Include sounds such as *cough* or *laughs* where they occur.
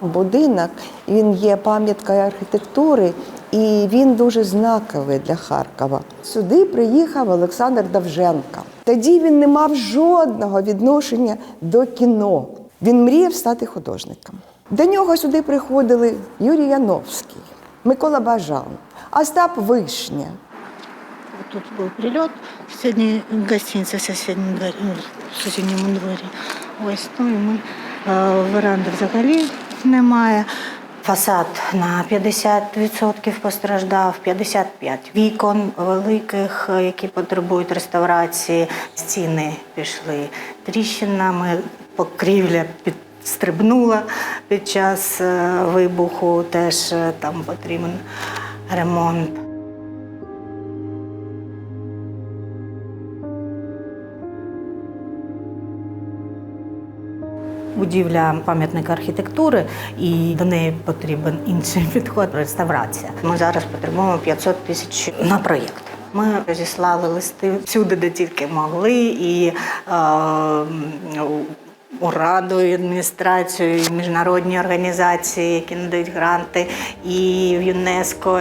будинок. Він є пам'яткою архітектури і він дуже знаковий для Харкова. Сюди приїхав Олександр Давженко. Тоді він не мав жодного відношення до кіно. Він мріяв стати художником. До нього сюди приходили Юрій Яновський, Микола Бажан, Остап Вишня. Тут был прилет, в дворе, ну, в сусідньому дворі. Ось ну і ми веранди взагалі немає. Фасад на 50% постраждав, 55 вікон великих, які потребують реставрації. Стіни пішли тріщинами, покрівля підстрибнула під час е, вибуху. Теж е, там потрібен ремонт. Будівля пам'ятника архітектури, і до неї потрібен інший *laughs* підход реставрація. Ми зараз потребуємо 500 тисяч на проєкт. Ми розіслали листи всюди, де тільки могли, і е, у раду, і адміністрацію, і міжнародні організації, які надають гранти, і в ЮНЕСКО.